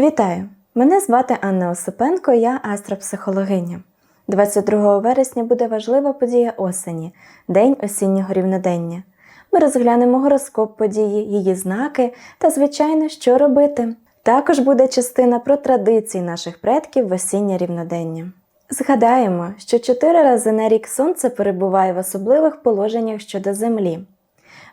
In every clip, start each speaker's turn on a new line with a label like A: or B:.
A: Вітаю! Мене звати Анна Осипенко, я астропсихологиня. 22 вересня буде важлива подія осені День осіннього рівнодення. Ми розглянемо гороскоп події, її знаки та, звичайно, що робити. Також буде частина про традиції наших предків в осіннє рівнодення. Згадаємо, що чотири рази на рік сонце перебуває в особливих положеннях щодо Землі: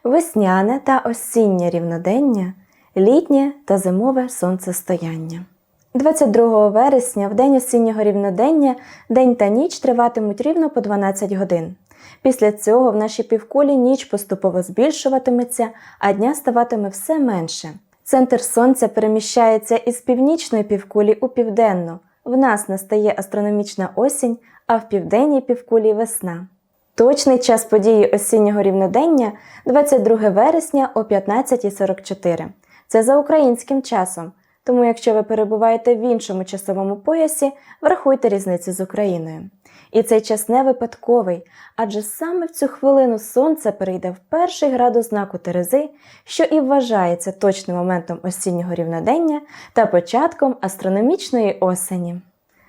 A: весняне та осіннє рівнодення, літнє та зимове сонцестояння. 22 вересня, в день осіннього рівнодення, день та ніч триватимуть рівно по 12 годин. Після цього в нашій півкулі ніч поступово збільшуватиметься, а дня ставатиме все менше. Центр сонця переміщається із північної півкулі у південну. В нас настає астрономічна осінь, а в південній півкулі весна. Точний час події осіннього рівнодення 22 вересня о 15.44. Це за українським часом. Тому, якщо ви перебуваєте в іншому часовому поясі, врахуйте різницю з Україною. І цей час не випадковий, адже саме в цю хвилину сонце перейде в перший градус знаку Терези, що і вважається точним моментом осіннього рівнодення та початком астрономічної осені.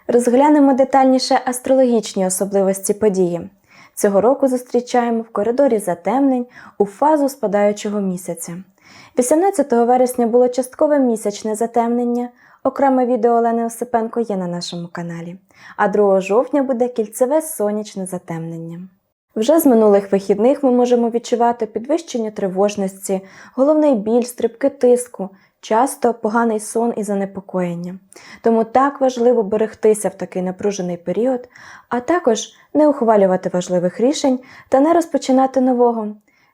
A: Розглянемо детальніше астрологічні особливості події. Цього року зустрічаємо в коридорі затемнень у фазу спадаючого місяця. 18 вересня було часткове місячне затемнення. Окреме відео Олени Осипенко є на нашому каналі. А 2 жовтня буде кільцеве сонячне затемнення. Вже з минулих вихідних ми можемо відчувати підвищення тривожності, головний біль, стрибки тиску, часто поганий сон і занепокоєння. Тому так важливо берегтися в такий напружений період, а також не ухвалювати важливих рішень та не розпочинати нового.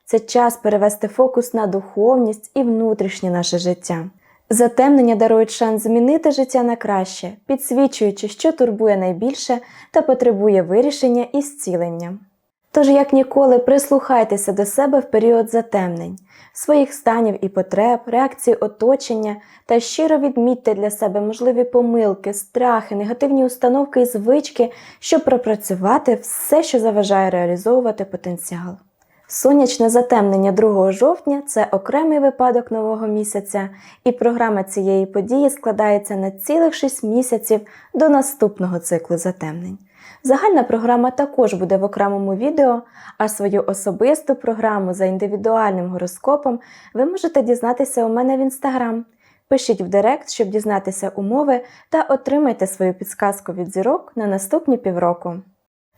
A: Це час перевести фокус на духовність і внутрішнє наше життя. Затемнення дарують шанс змінити життя на краще, підсвічуючи, що турбує найбільше та потребує вирішення і зцілення. Тож, як ніколи, прислухайтеся до себе в період затемнень, своїх станів і потреб, реакції оточення та щиро відмітьте для себе можливі помилки, страхи, негативні установки і звички, щоб пропрацювати все, що заважає реалізовувати потенціал. Сонячне затемнення 2 жовтня це окремий випадок нового місяця, і програма цієї події складається на цілих 6 місяців до наступного циклу затемнень. Загальна програма також буде в окремому відео, а свою особисту програму за індивідуальним гороскопом ви можете дізнатися у мене в інстаграм. Пишіть в Директ, щоб дізнатися умови та отримайте свою підсказку від зірок на наступні півроку.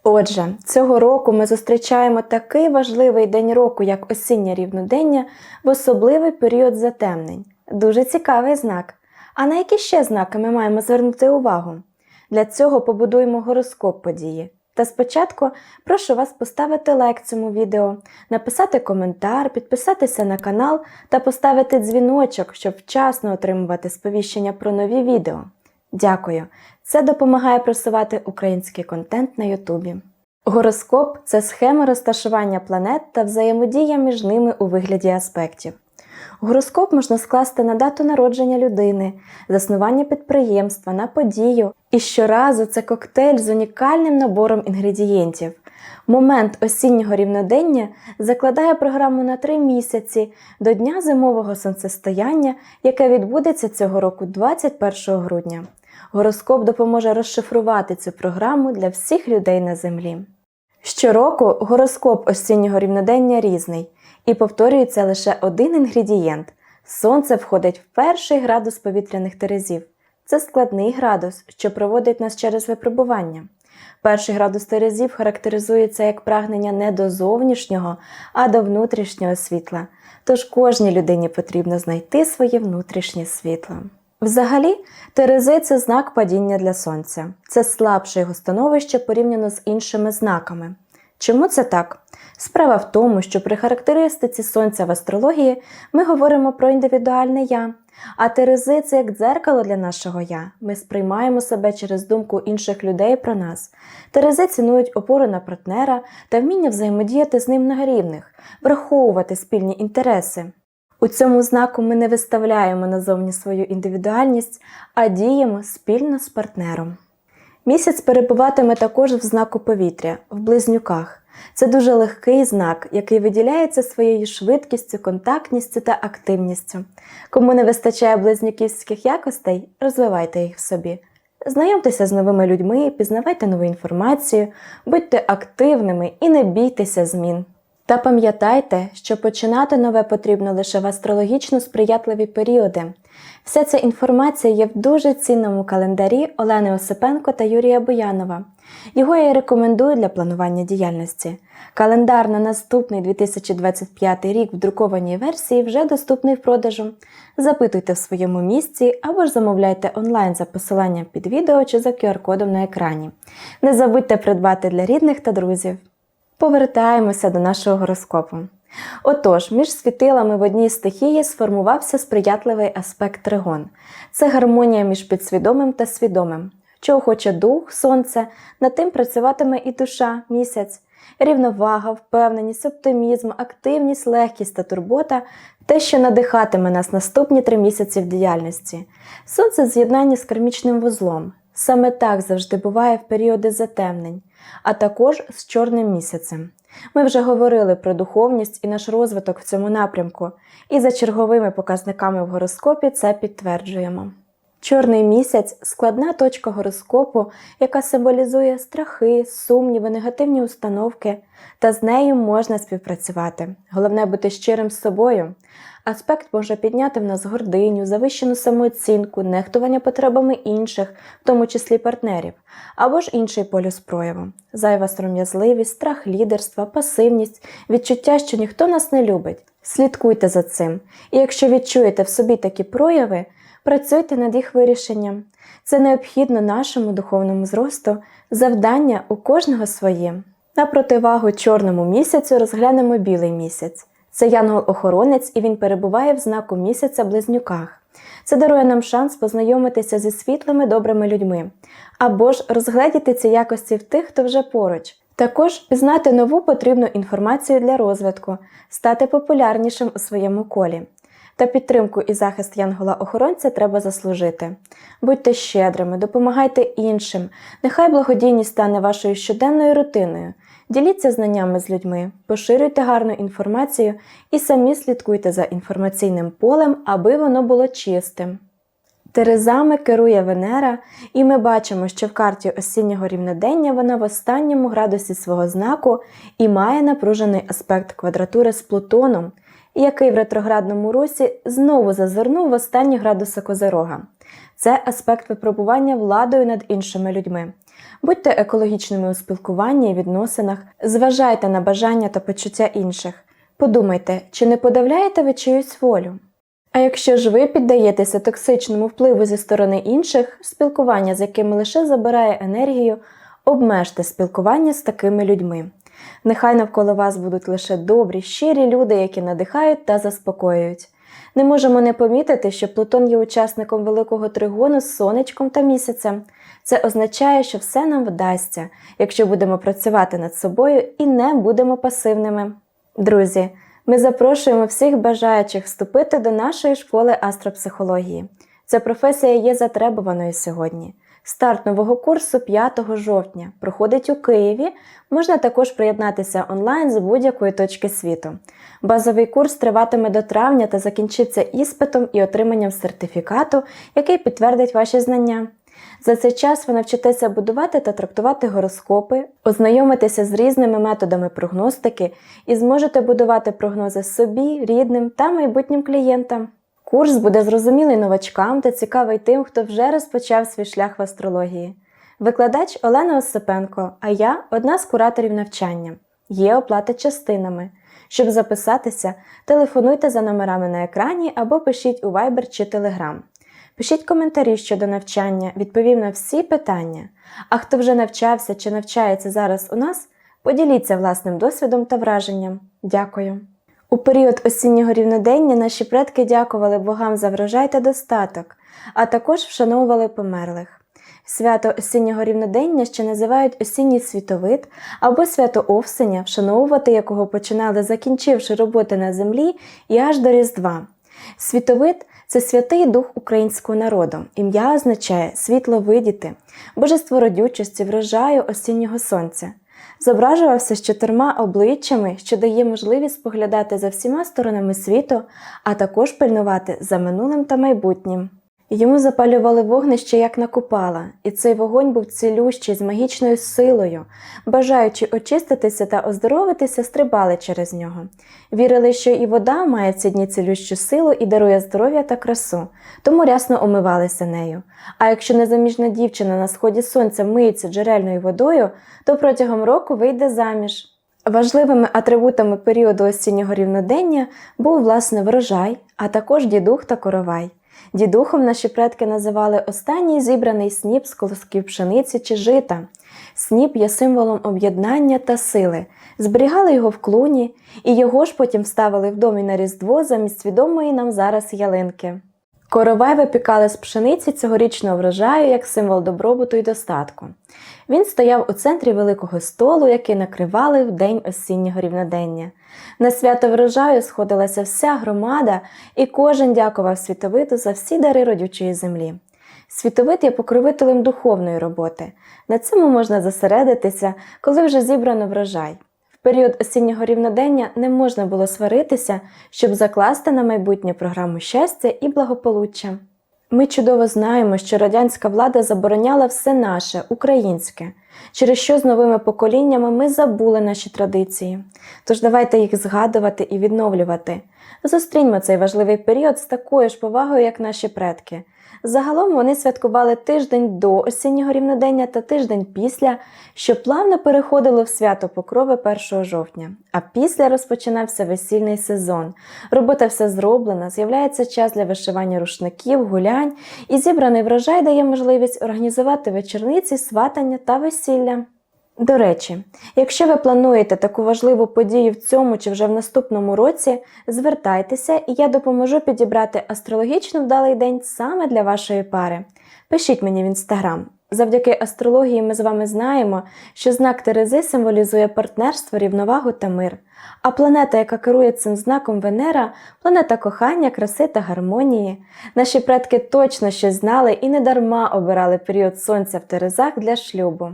A: Отже, цього року ми зустрічаємо такий важливий день року, як осіннє рівнодення, в особливий період затемнень. Дуже цікавий знак. А на які ще знаки ми маємо звернути увагу? Для цього побудуємо гороскоп події. Та спочатку прошу вас поставити лайк цьому відео, написати коментар, підписатися на канал та поставити дзвіночок, щоб вчасно отримувати сповіщення про нові відео. Дякую! Це допомагає просувати український контент на Ютубі. Гороскоп це схема розташування планет та взаємодія між ними у вигляді аспектів. Гороскоп можна скласти на дату народження людини, заснування підприємства, на подію, і щоразу це коктейль з унікальним набором інгредієнтів. Момент осіннього рівнодення закладає програму на три місяці до Дня зимового сонцестояння, яке відбудеться цього року 21 грудня. Гороскоп допоможе розшифрувати цю програму для всіх людей на землі. Щороку гороскоп осіннього рівнодення різний і повторюється лише один інгредієнт сонце входить в перший градус повітряних терезів. Це складний градус, що проводить нас через випробування. Перший градус терезів характеризується як прагнення не до зовнішнього, а до внутрішнього світла. Тож кожній людині потрібно знайти своє внутрішнє світло. Взагалі, Терези це знак падіння для сонця. Це слабше його становище порівняно з іншими знаками. Чому це так? Справа в тому, що при характеристиці сонця в астрології ми говоримо про індивідуальне я, а Терези це як дзеркало для нашого я. Ми сприймаємо себе через думку інших людей про нас. Терези цінують опору на партнера та вміння взаємодіяти з ним на рівних, враховувати спільні інтереси. У цьому знаку ми не виставляємо назовні свою індивідуальність, а діємо спільно з партнером. Місяць перебуватиме також в знаку повітря, в близнюках. Це дуже легкий знак, який виділяється своєю швидкістю, контактністю та активністю. Кому не вистачає близнюківських якостей, розвивайте їх в собі. Знайомтеся з новими людьми, пізнавайте нову інформацію, будьте активними і не бійтеся змін. Та пам'ятайте, що починати нове потрібно лише в астрологічно сприятливі періоди. Вся ця інформація є в дуже цінному календарі Олени Осипенко та Юрія Боянова. Його я рекомендую для планування діяльності. Календар на наступний 2025 рік в друкованій версії вже доступний в продажу. Запитуйте в своєму місці або ж замовляйте онлайн за посиланням під відео чи за QR-кодом на екрані. Не забудьте придбати для рідних та друзів. Повертаємося до нашого гороскопу. Отож, між світилами в одній стихії сформувався сприятливий аспект тригон. Це гармонія між підсвідомим та свідомим. Чого хоче дух, сонце, над тим працюватиме і душа, місяць. Рівновага, впевненість, оптимізм, активність, легкість та турбота те, що надихатиме нас наступні три місяці в діяльності. Сонце в з'єднанні з кармічним вузлом. Саме так завжди буває в періоди затемнень, а також з чорним місяцем. Ми вже говорили про духовність і наш розвиток в цьому напрямку, і за черговими показниками в гороскопі це підтверджуємо. Чорний місяць складна точка гороскопу, яка символізує страхи, сумніви, негативні установки, та з нею можна співпрацювати. Головне бути щирим з собою. Аспект може підняти в нас гординю, завищену самооцінку, нехтування потребами інших, в тому числі партнерів, або ж інший полюс прояву, зайва сором'язливість, страх лідерства, пасивність, відчуття, що ніхто нас не любить. Слідкуйте за цим. І якщо відчуєте в собі такі прояви, працюйте над їх вирішенням. Це необхідно нашому духовному зросту, завдання у кожного своє. На противагу чорному місяцю розглянемо білий місяць. Це янгол-охоронець, і він перебуває в знаку місяця близнюках. Це дарує нам шанс познайомитися зі світлими добрими людьми, або ж розгледіти ці якості в тих, хто вже поруч. Також пізнати нову потрібну інформацію для розвитку, стати популярнішим у своєму колі. Та підтримку і захист янгола-охоронця треба заслужити. Будьте щедрими, допомагайте іншим. Нехай благодійність стане вашою щоденною рутиною. Діліться знаннями з людьми, поширюйте гарну інформацію і самі слідкуйте за інформаційним полем, аби воно було чистим. Терезами керує Венера, і ми бачимо, що в карті осіннього рівнодення вона в останньому градусі свого знаку і має напружений аспект квадратури з Плутоном, який в ретроградному русі знову зазирнув в останні градуси Козирога. Це аспект випробування владою над іншими людьми. Будьте екологічними у спілкуванні і відносинах, зважайте на бажання та почуття інших. Подумайте, чи не подавляєте ви чиюсь волю? А якщо ж ви піддаєтеся токсичному впливу зі сторони інших, спілкування з якими лише забирає енергію, обмежте спілкування з такими людьми. Нехай навколо вас будуть лише добрі, щирі люди, які надихають та заспокоюють. Не можемо не помітити, що Плутон є учасником великого тригону з сонечком та місяцем. Це означає, що все нам вдасться, якщо будемо працювати над собою і не будемо пасивними. Друзі, ми запрошуємо всіх бажаючих вступити до нашої школи астропсихології. Ця професія є затребуваною сьогодні. Старт нового курсу 5 жовтня проходить у Києві. Можна також приєднатися онлайн з будь-якої точки світу. Базовий курс триватиме до травня та закінчиться іспитом і отриманням сертифікату, який підтвердить ваші знання. За цей час ви навчитеся будувати та трактувати гороскопи, ознайомитеся з різними методами прогностики і зможете будувати прогнози собі, рідним та майбутнім клієнтам. Курс буде зрозумілий новачкам та цікавий тим, хто вже розпочав свій шлях в астрології. Викладач Олена Осипенко, а я одна з кураторів навчання. Є оплата частинами. Щоб записатися, телефонуйте за номерами на екрані або пишіть у Viber чи Telegram. Пишіть коментарі щодо навчання, відповім на всі питання. А хто вже навчався чи навчається зараз у нас, поділіться власним досвідом та враженням. Дякую! У період осіннього рівнодення наші предки дякували богам за врожай та достаток, а також вшановували померлих. Свято осіннього рівнодення ще називають осінній світовид або свято Овсеня, вшановувати якого починали, закінчивши роботи на землі і аж до Різдва. Світовид це святий дух українського народу. Ім'я означає світло видіти, божество родючості, врожаю осіннього сонця. Зображувався з чотирма обличчями, що дає можливість споглядати за всіма сторонами світу, а також пильнувати за минулим та майбутнім. Йому запалювали вогнище як на купала, і цей вогонь був цілющий з магічною силою. Бажаючи очиститися та оздоровитися, стрибали через нього. Вірили, що і вода має ці дні цілющу силу і дарує здоров'я та красу, тому рясно омивалися нею. А якщо незаміжна дівчина на сході сонця миється джерельною водою, то протягом року вийде заміж. Важливими атрибутами періоду осіннього рівнодення був власне врожай, а також дідух та коровай. Дідухом наші предки називали останній зібраний сніп з колосків пшениці чи жита. Сніп є символом об'єднання та сили. Зберігали його в клуні, і його ж потім вставили в домі на Різдво замість відомої нам зараз ялинки. Коровай випікали з пшениці цьогорічного врожаю як символ добробуту і достатку. Він стояв у центрі великого столу, який накривали в день осіннього рівнодення. На свято врожаю сходилася вся громада, і кожен дякував світовиду за всі дари родючої землі. Світовид є покровителем духовної роботи. На цьому можна зосередитися, коли вже зібрано врожай. Період осіннього рівнодення не можна було сваритися, щоб закласти на майбутнє програму щастя і благополуччя. Ми чудово знаємо, що радянська влада забороняла все наше, українське, через що з новими поколіннями ми забули наші традиції. Тож давайте їх згадувати і відновлювати. Зустріньмо цей важливий період з такою ж повагою, як наші предки. Загалом вони святкували тиждень до осіннього рівнодення та тиждень після, що плавно переходило в свято Покрови 1 жовтня. А після розпочинався весільний сезон. Робота все зроблена, з'являється час для вишивання рушників, гулянь, і зібраний врожай дає можливість організувати вечорниці, сватання та весілля. До речі, якщо ви плануєте таку важливу подію в цьому чи вже в наступному році, звертайтеся і я допоможу підібрати астрологічно вдалий день саме для вашої пари. Пишіть мені в інстаграм. Завдяки астрології ми з вами знаємо, що знак Терези символізує партнерство, рівновагу та мир. А планета, яка керує цим знаком Венера, планета кохання, краси та гармонії. Наші предки точно щось знали і недарма обирали період сонця в Терезах для шлюбу.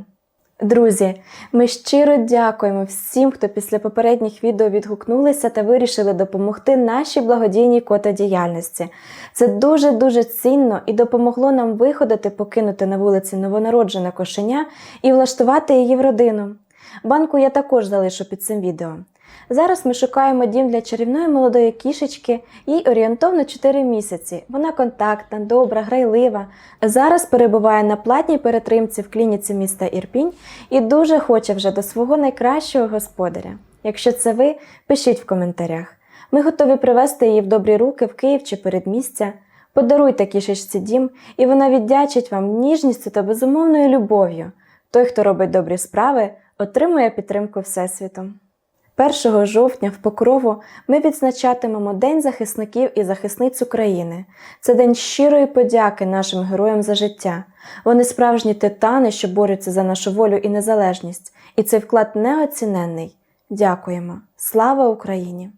A: Друзі, ми щиро дякуємо всім, хто після попередніх відео відгукнулися та вирішили допомогти нашій благодійній котодіяльності. Це дуже-дуже цінно і допомогло нам виходити, покинути на вулиці новонароджене кошеня і влаштувати її в родину. Банку я також залишу під цим відео. Зараз ми шукаємо дім для чарівної молодої кішечки, їй орієнтовно 4 місяці. Вона контактна, добра, грайлива. Зараз перебуває на платній перетримці в клініці міста Ірпінь і дуже хоче вже до свого найкращого господаря. Якщо це ви, пишіть в коментарях. Ми готові привезти її в добрі руки в Київ чи передмістя. Подаруйте кішечці дім, і вона віддячить вам ніжністю та безумовною любов'ю. Той, хто робить добрі справи, отримує підтримку Всесвіту. 1 жовтня в Покрову ми відзначатимемо День захисників і захисниць України. Це день щирої подяки нашим героям за життя. Вони справжні титани, що борються за нашу волю і незалежність, і цей вклад неоціненний. Дякуємо. Слава Україні!